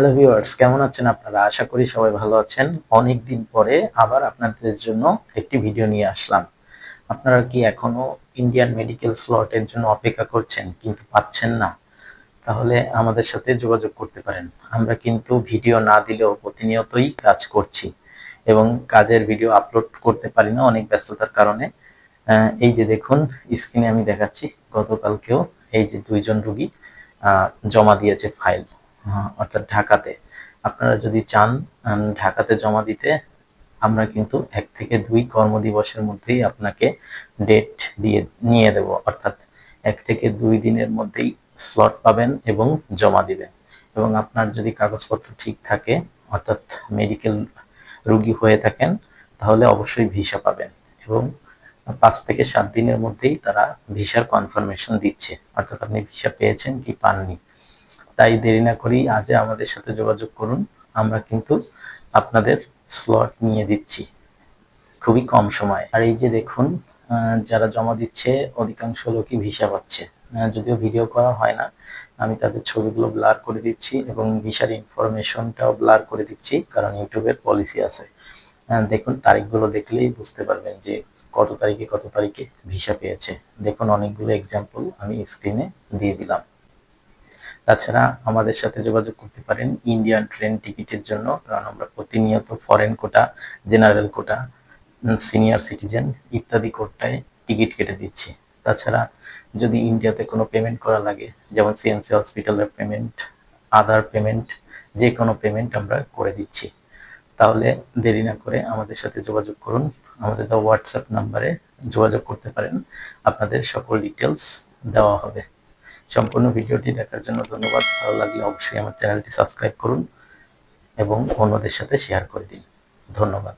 Hello viewers কেমন আছেন আপনারা? আশা করি সবাই ভালো আছেন। অনেক দিন পরে আবার আপনাদের জন্য একটি ভিডিও নিয়ে আসলাম। আপনারা কি এখনও ইন্ডিয়ান মেডিকেল স্লটের জন্য অপেক্ষা করছেন কিন্তু পাচ্ছেন না? তাহলে আমাদের সাথে যোগাযোগ করতে পারেন। আমরা কিন্তু ভিডিও না দিলেও প্রতিনিয়তই কাজ করছি এবং কাজের ভিডিও আপলোড করতে পারি না অনেক ব্যস্ততার কারণে। এই যে দেখুন স্ক্রিনে আমি দেখাচ্ছি, গতকালকেও এই যে দুইজন রুগী জমা দিয়েছে ফাইল অর্থাৎ ঢাকাতে। আপনারা যদি চান ঢাকাতে জমা দিতে, আমরা কিন্তু এক থেকে দুই কর্মদিবসের মধ্যেই আপনাকে ডেট দিয়ে, নিয়ে দেব। অর্থাৎ এক থেকে দুই দিনের মধ্যেই স্লট পাবেন এবং জমা দিবেন। এবং আপনার যদি কাগজপত্র ঠিক থাকে, অর্থাৎ মেডিকেল রুগী হয়ে থাকেন, তাহলে অবশ্যই ভিসা পাবেন এবং পাঁচ থেকে সাত দিনের মধ্যেই তারা ভিসার কনফার্মেশন দিচ্ছে। অর্থাৎ আপনি ভিসা পেয়েছেন কি পাননি। তাই দেরি না করেই আজ আমাদের সাথে যোগাযোগ করুন। আমরা কিন্তু আপনাদের স্লট নিয়ে দিচ্ছি। খুবই কম সময়। আর এই যে দেখুন যারা জমা দিচ্ছে, অধিকাংশ লোকই ভিসা পাচ্ছে। যদিও ভিডিও করা হয় না, আমি তাদের ছবিগুলো ব্লার করে দিচ্ছি এবং ভিসার ইনফরমেশনটাও ব্লার করে দিচ্ছি, কারণ ইউটিউবের পলিসি আছে। দেখুন, তারিখগুলো দেখলেই বুঝতে পারবেন যে কত তারিখে কত তারিখে ভিসা পেয়েছে। দেখুন, অনেকগুলো এক্সাম্পল আমি স্ক্রিনে দিয়ে দিলাম। তাছাড়া আমাদের সাথে যোগাযোগ করতে পারেন ইন্ডিয়ান ট্রেন টিকিটের জন্য। কারণ আমরা প্রতিনিয়ত foreign quota general quota senior citizen ইত্যাদি কোটায় টিকিট কেটে দিচ্ছি। তাছাড়া যদি ইন্ডিয়াতে কোনো পেমেন্ট করা লাগে, যেমন সিএমসি হসপিটালের পেমেন্ট আদার পেমেন্ট যে কোনো পেমেন্ট আমরা করে দিচ্ছি। তাহলে দেরি না করে আমাদের সাথে যোগাযোগ করুন। আমাদের হোয়াটসঅ্যাপ নাম্বারে যোগাযোগ করতে পারেন। আপনাদের সকল ডিটেলস দেওয়া হবে। সম্পূর্ণ ভিডিওটি দেখার জন্য ধন্যবাদ। ভালো লাগলে অবশ্যই আমার চ্যানেলটি সাবস্ক্রাইব করুন এবং অন্যদের সাথে শেয়ার করে দিন। ধন্যবাদ।